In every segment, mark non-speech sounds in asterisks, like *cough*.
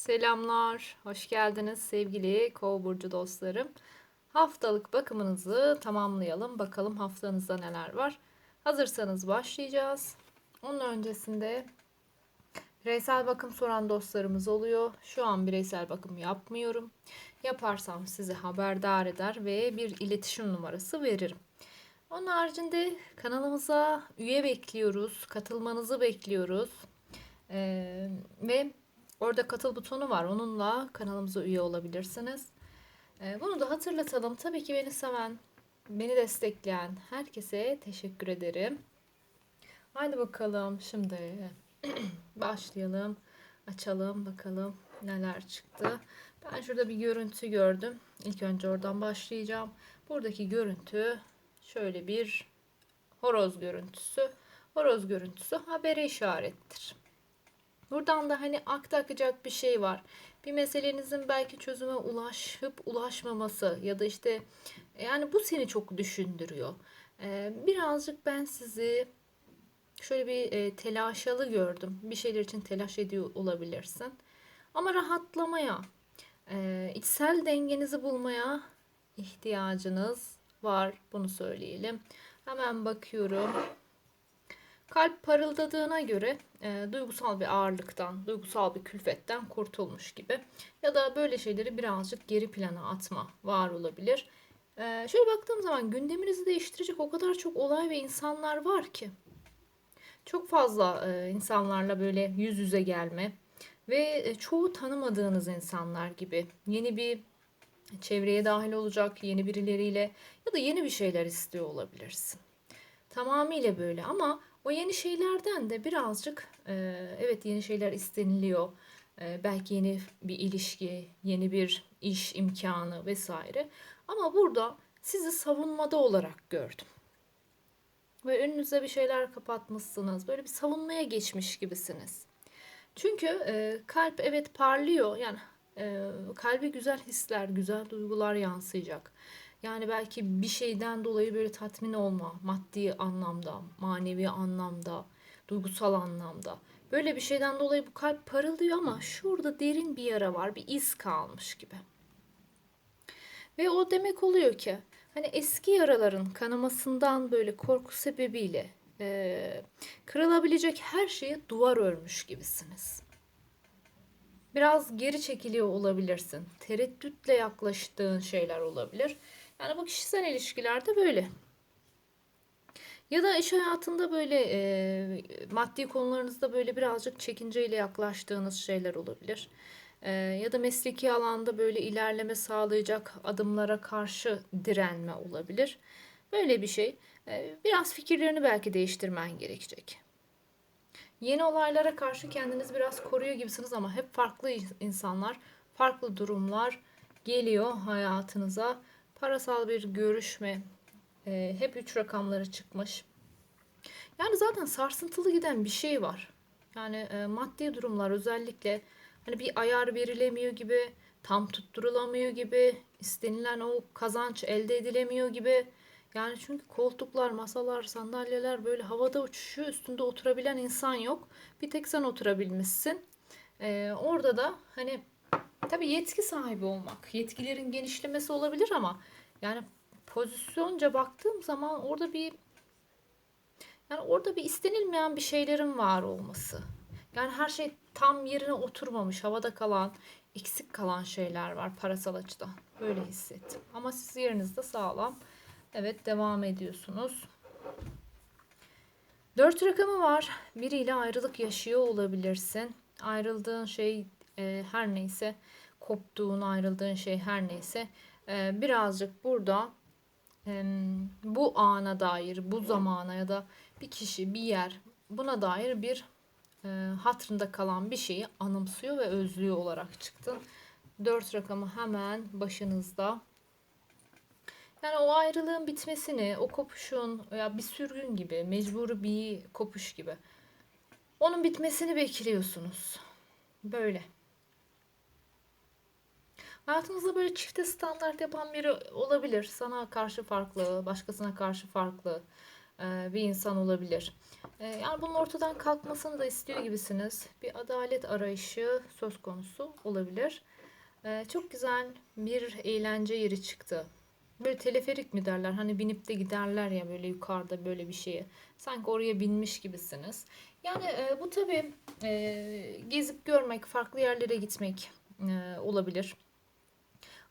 Selamlar, hoş geldiniz sevgili Kova burcu dostlarım. Haftalık bakımınızı tamamlayalım. Bakalım haftanızda neler var. Hazırsanız başlayacağız. Onun öncesinde bireysel bakım soran dostlarımız oluyor. Şu an bireysel bakım yapmıyorum. Yaparsam sizi haberdar eder ve bir iletişim numarası veririm. Onun haricinde kanalımıza üye bekliyoruz. Katılmanızı bekliyoruz. Ee, ve Orada katıl butonu var. Onunla kanalımıza üye olabilirsiniz. Ee, bunu da hatırlatalım. Tabii ki beni seven, beni destekleyen herkese teşekkür ederim. Haydi bakalım şimdi *clears throat* başlayalım. Açalım bakalım neler çıktı. Ben şurada bir görüntü gördüm. İlk önce oradan başlayacağım. Buradaki görüntü şöyle bir horoz görüntüsü. Horoz görüntüsü habere işarettir. Buradan da hani akta akacak bir şey var. Bir meselenizin belki çözüme ulaşıp ulaşmaması ya da işte yani bu seni çok düşündürüyor. Ee, birazcık ben sizi şöyle bir e, telaşalı gördüm. Bir şeyler için telaş ediyor olabilirsin. Ama rahatlamaya, e, içsel dengenizi bulmaya ihtiyacınız var. Bunu söyleyelim. Hemen bakıyorum. Kalp parıldadığına göre e, duygusal bir ağırlıktan, duygusal bir külfetten kurtulmuş gibi. Ya da böyle şeyleri birazcık geri plana atma var olabilir. E, şöyle baktığım zaman gündeminizi değiştirecek o kadar çok olay ve insanlar var ki. Çok fazla e, insanlarla böyle yüz yüze gelme ve e, çoğu tanımadığınız insanlar gibi yeni bir çevreye dahil olacak, yeni birileriyle ya da yeni bir şeyler istiyor olabilirsin. Tamamıyla böyle ama o yeni şeylerden de birazcık e, evet yeni şeyler isteniliyor. E, belki yeni bir ilişki, yeni bir iş imkanı vesaire. Ama burada sizi savunmada olarak gördüm. Ve önünüze bir şeyler kapatmışsınız. Böyle bir savunmaya geçmiş gibisiniz. Çünkü e, kalp evet parlıyor. Yani e, kalbi güzel hisler, güzel duygular yansıyacak. Yani belki bir şeyden dolayı böyle tatmin olma, maddi anlamda, manevi anlamda, duygusal anlamda. Böyle bir şeyden dolayı bu kalp parıldıyor ama şurada derin bir yara var, bir iz kalmış gibi. Ve o demek oluyor ki hani eski yaraların kanamasından böyle korku sebebiyle e, kırılabilecek her şeye duvar örmüş gibisiniz. Biraz geri çekiliyor olabilirsin. Tereddütle yaklaştığın şeyler olabilir. Yani bu kişisel ilişkilerde böyle. Ya da iş hayatında böyle e, maddi konularınızda böyle birazcık çekinceyle yaklaştığınız şeyler olabilir. E, ya da mesleki alanda böyle ilerleme sağlayacak adımlara karşı direnme olabilir. Böyle bir şey. E, biraz fikirlerini belki değiştirmen gerekecek. Yeni olaylara karşı kendiniz biraz koruyor gibisiniz ama hep farklı insanlar, farklı durumlar geliyor hayatınıza Parasal bir görüşme. E, hep üç rakamları çıkmış. Yani zaten sarsıntılı giden bir şey var. Yani e, maddi durumlar özellikle hani bir ayar verilemiyor gibi, tam tutturulamıyor gibi, istenilen o kazanç elde edilemiyor gibi. Yani çünkü koltuklar, masalar, sandalyeler böyle havada uçuşuyor. Üstünde oturabilen insan yok. Bir tek sen oturabilmişsin. Ee, orada da hani Tabii yetki sahibi olmak, yetkilerin genişlemesi olabilir ama yani pozisyonca baktığım zaman orada bir yani orada bir istenilmeyen bir şeylerin var olması. Yani her şey tam yerine oturmamış, havada kalan, eksik kalan şeyler var parasal açıdan. Böyle hissettim. Ama siz yerinizde sağlam. Evet devam ediyorsunuz. Dört rakamı var. Biriyle ayrılık yaşıyor olabilirsin. Ayrıldığın şey e, her neyse koptuğun, ayrıldığın şey her neyse e, birazcık burada e, bu ana dair, bu zamana ya da bir kişi, bir yer buna dair bir e, hatırında kalan bir şeyi anımsıyor ve özlüyor olarak çıktın. Dört rakamı hemen başınızda. Yani o ayrılığın bitmesini, o kopuşun ya bir sürgün gibi, mecburi bir kopuş gibi. Onun bitmesini bekliyorsunuz. Böyle. Hayatınızda böyle çifte standart yapan biri olabilir. Sana karşı farklı, başkasına karşı farklı. e, bir insan olabilir. E, yani bunun ortadan kalkmasını da istiyor gibisiniz. Bir adalet arayışı söz konusu olabilir. E, çok güzel bir eğlence yeri çıktı. Böyle teleferik mi derler? Hani binip de giderler ya böyle yukarıda böyle bir şeye. Sanki oraya binmiş gibisiniz. Yani bu tabii gezip görmek, farklı yerlere gitmek olabilir.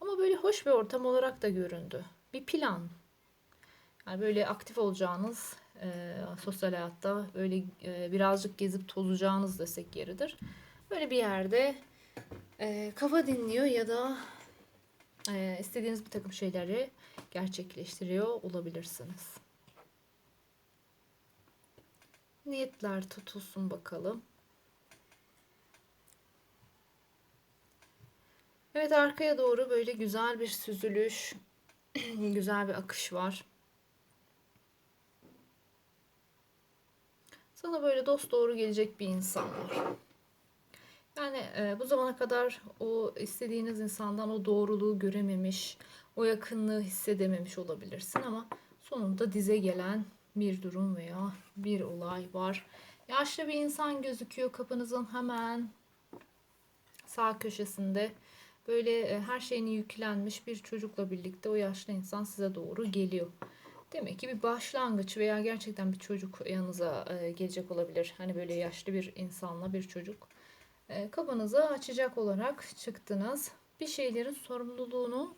Ama böyle hoş bir ortam olarak da göründü. Bir plan. Yani böyle aktif olacağınız e, sosyal hayatta böyle e, birazcık gezip tozacağınız desek yeridir. Böyle bir yerde e, kafa dinliyor ya da e, istediğiniz bir takım şeyleri gerçekleştiriyor olabilirsiniz. Niyetler tutulsun bakalım. Evet arkaya doğru böyle güzel bir süzülüş, *clears throat* güzel bir akış var. Sana böyle dost doğru gelecek bir insan var. Yani e, bu zamana kadar o istediğiniz insandan o doğruluğu görememiş, o yakınlığı hissedememiş olabilirsin ama sonunda dize gelen bir durum veya bir olay var. Yaşlı bir insan gözüküyor kapınızın hemen sağ köşesinde. Böyle e, her şeyini yüklenmiş bir çocukla birlikte o yaşlı insan size doğru geliyor. Demek ki bir başlangıç veya gerçekten bir çocuk yanınıza e, gelecek olabilir. Hani böyle yaşlı bir insanla bir çocuk. E, kapınızı açacak olarak çıktınız. Bir şeylerin sorumluluğunu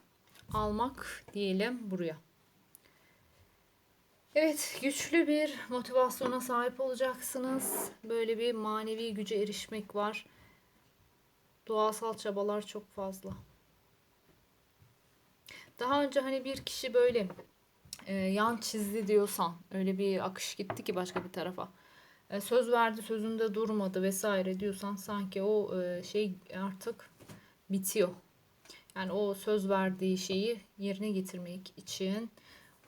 almak diyelim buraya. Evet, güçlü bir motivasyona sahip olacaksınız. Böyle bir manevi güce erişmek var. Doğasal çabalar çok fazla. Daha önce hani bir kişi böyle e, yan çizdi diyorsan, öyle bir akış gitti ki başka bir tarafa. E, söz verdi, sözünde durmadı vesaire diyorsan sanki o e, şey artık bitiyor. Yani o söz verdiği şeyi yerine getirmek için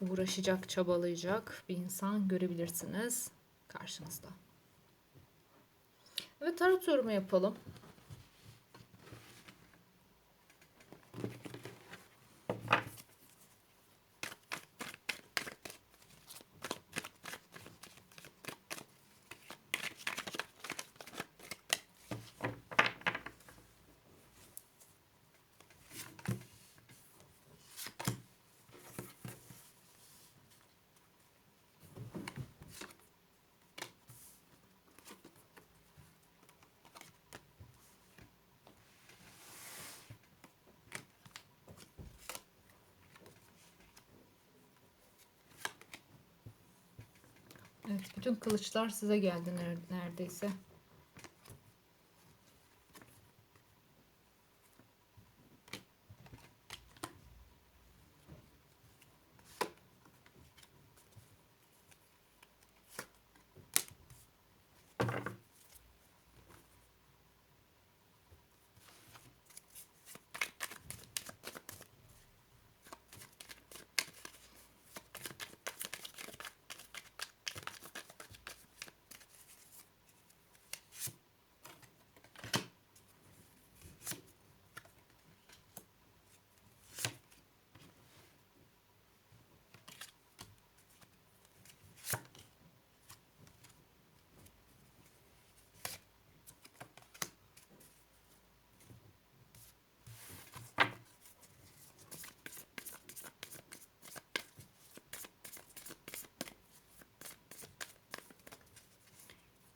uğraşacak, çabalayacak bir insan görebilirsiniz karşınızda. Evet tarot yorumu yapalım. Evet, bütün kılıçlar size geldi neredeyse.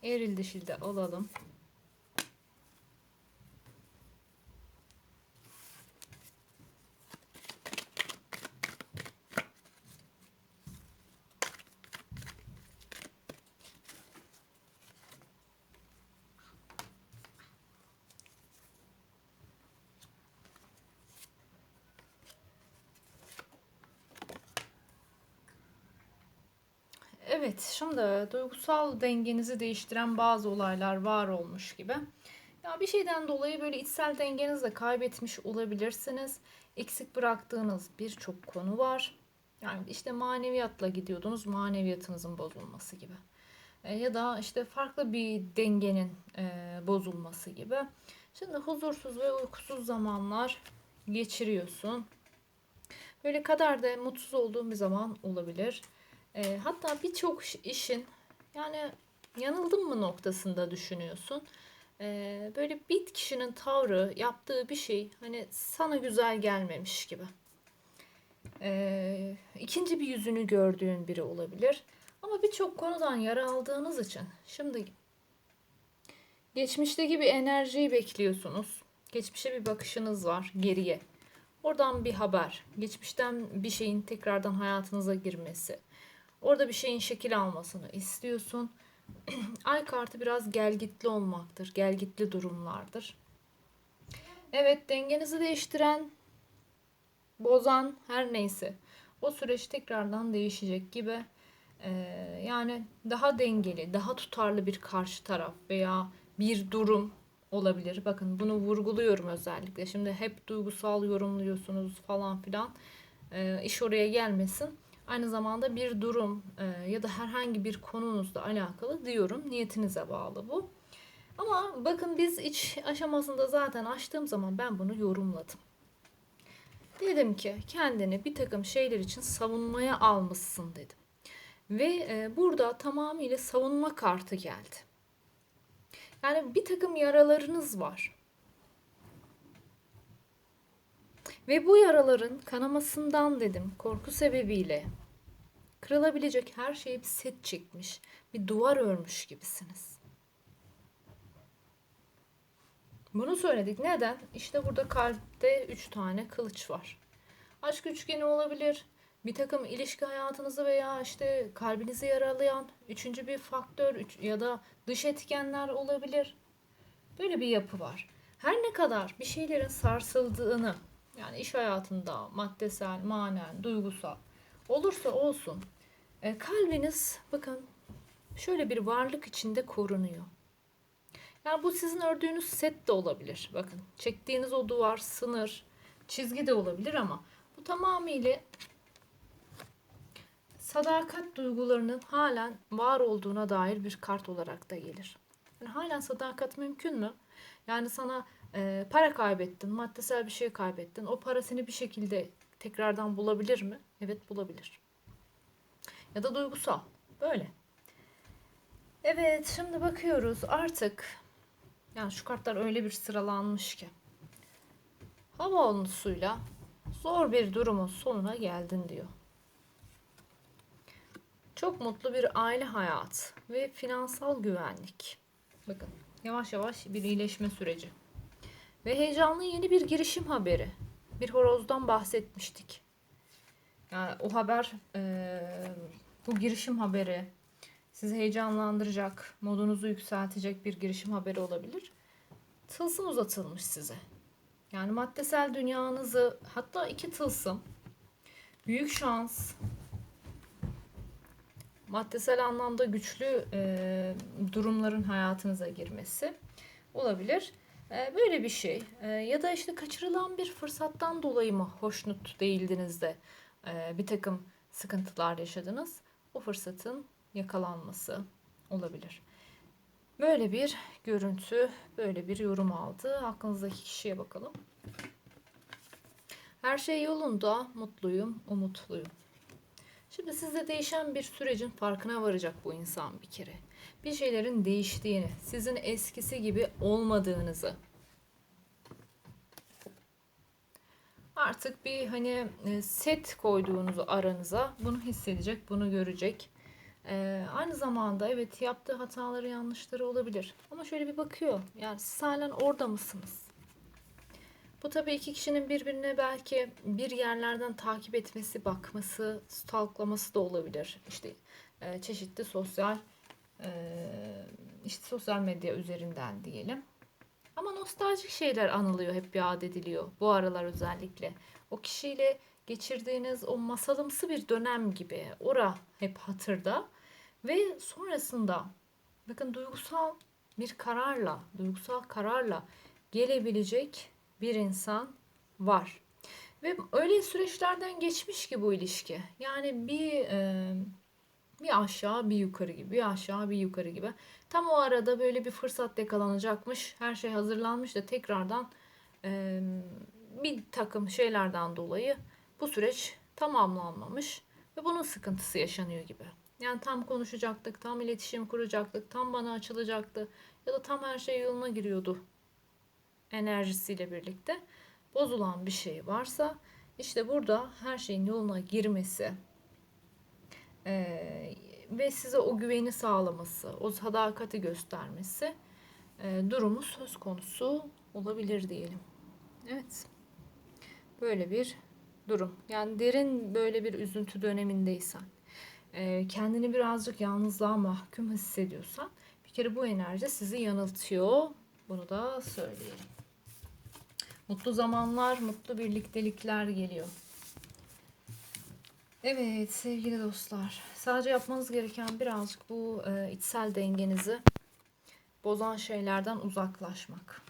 Eril dişil de Evet, şimdi duygusal dengenizi değiştiren bazı olaylar var olmuş gibi. Ya bir şeyden dolayı böyle içsel dengenizi de kaybetmiş olabilirsiniz. Eksik bıraktığınız birçok konu var. Yani işte maneviyatla gidiyordunuz, maneviyatınızın bozulması gibi. E, ya da işte farklı bir dengenin e, bozulması gibi. Şimdi huzursuz ve uykusuz zamanlar geçiriyorsun. Böyle kadar da mutsuz olduğun bir zaman olabilir. E, hatta birçok işin yani yanıldım mı noktasında düşünüyorsun. E, böyle bir kişinin tavrı, yaptığı bir şey hani sana güzel gelmemiş gibi. E, ikinci bir yüzünü gördüğün biri olabilir. Ama birçok konudan yara aldığınız için şimdi geçmişteki bir enerjiyi bekliyorsunuz. Geçmişe bir bakışınız var geriye. Oradan bir haber, geçmişten bir şeyin tekrardan hayatınıza girmesi. Orada bir şeyin şekil almasını istiyorsun. *clears throat* Ay kartı biraz gelgitli olmaktır. Gelgitli durumlardır. Evet dengenizi değiştiren, bozan her neyse o süreç tekrardan değişecek gibi. Ee, yani daha dengeli, daha tutarlı bir karşı taraf veya bir durum olabilir. Bakın bunu vurguluyorum özellikle. Şimdi hep duygusal yorumluyorsunuz falan filan. Ee, iş oraya gelmesin. Aynı zamanda bir durum e, ya da herhangi bir konunuzla alakalı diyorum. Niyetinize bağlı bu. Ama bakın biz iç aşamasında zaten açtığım zaman ben bunu yorumladım. Dedim ki kendini bir takım şeyler için savunmaya almışsın dedim. Ve e, burada tamamıyla savunma kartı geldi. Yani bir takım yaralarınız var. Ve bu yaraların kanamasından dedim korku sebebiyle kırılabilecek her şeye bir set çekmiş, bir duvar örmüş gibisiniz. Bunu söyledik. Neden? İşte burada kalpte üç tane kılıç var. Aşk üçgeni olabilir. Bir takım ilişki hayatınızı veya işte kalbinizi yaralayan üçüncü bir faktör üç, ya da dış etkenler olabilir. Böyle bir yapı var. Her ne kadar bir şeylerin sarsıldığını yani iş hayatında maddesel, manen, duygusal olursa olsun e, kalbiniz bakın şöyle bir varlık içinde korunuyor. Yani bu sizin ördüğünüz set de olabilir. Bakın çektiğiniz o duvar, sınır, çizgi de olabilir ama bu tamamıyla sadakat duygularının halen var olduğuna dair bir kart olarak da gelir. Yani halen sadakat mümkün mü? Yani sana e, para kaybettin, maddesel bir şey kaybettin. O para seni bir şekilde tekrardan bulabilir mi? Evet bulabilir. Ya da duygusal. Böyle. Evet şimdi bakıyoruz artık. Yani şu kartlar öyle bir sıralanmış ki. Hava olunusuyla zor bir durumun sonuna geldin diyor. Çok mutlu bir aile hayatı ve finansal güvenlik. Bakın yavaş yavaş bir iyileşme süreci. Ve heyecanlı yeni bir girişim haberi. Bir horozdan bahsetmiştik. Yani o haber, e, bu girişim haberi sizi heyecanlandıracak, modunuzu yükseltecek bir girişim haberi olabilir. Tılsım uzatılmış size. Yani maddesel dünyanızı hatta iki tılsım, büyük şans, maddesel anlamda güçlü e, durumların hayatınıza girmesi olabilir. E, böyle bir şey. E, ya da işte kaçırılan bir fırsattan dolayı mı hoşnut değildiniz de e, bir takım sıkıntılar yaşadınız. O fırsatın yakalanması olabilir. Böyle bir görüntü, böyle bir yorum aldı. Aklınızdaki kişiye bakalım. Her şey yolunda, mutluyum, umutluyum. Şimdi sizde değişen bir sürecin farkına varacak bu insan bir kere. Bir şeylerin değiştiğini, sizin eskisi gibi olmadığınızı. Artık bir hani e, set koyduğunuzu aranıza bunu hissedecek, bunu görecek. Ee, aynı zamanda evet yaptığı hataları yanlışları olabilir. Ama şöyle bir bakıyor. Yani siz halen orada mısınız? Bu tabii iki kişinin birbirine belki bir yerlerden takip etmesi, bakması, stalklaması da olabilir. İşte e, çeşitli sosyal işte sosyal medya üzerinden diyelim. Ama nostaljik şeyler anılıyor, hep yad ediliyor. Bu aralar özellikle. O kişiyle geçirdiğiniz o masalımsı bir dönem gibi. Ora hep hatırda. Ve sonrasında bakın duygusal bir kararla, duygusal kararla gelebilecek bir insan var. Ve öyle süreçlerden geçmiş ki bu ilişki. Yani bir e, bir aşağı bir yukarı gibi, bir aşağı bir yukarı gibi. Tam o arada böyle bir fırsat yakalanacakmış. Her şey hazırlanmış da tekrardan e, bir takım şeylerden dolayı bu süreç tamamlanmamış. Ve bunun sıkıntısı yaşanıyor gibi. Yani tam konuşacaktık, tam iletişim kuracaktık, tam bana açılacaktı ya da tam her şey yoluna giriyordu enerjisiyle birlikte bozulan bir şey varsa işte burada her şeyin yoluna girmesi eee, ve size o güveni sağlaması, o sadakati göstermesi eee, durumu söz konusu olabilir diyelim. Evet. Böyle bir durum. Yani derin böyle bir üzüntü dönemindeysen, eee, kendini birazcık yalnızlığa mahkum hissediyorsan bir kere bu enerji sizi yanıltıyor. Bunu da söyleyelim. Mutlu zamanlar, mutlu birliktelikler geliyor. Evet sevgili dostlar. Sadece yapmanız gereken birazcık bu e, içsel dengenizi bozan şeylerden uzaklaşmak.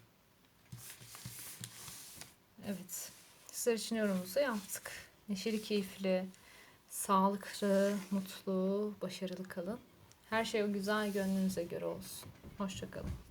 Evet. Sizler için yorumumuzu yaptık. Neşeli, keyifli, sağlıklı, mutlu, başarılı kalın. Her şey o güzel gönlünüze göre olsun. Hoşçakalın.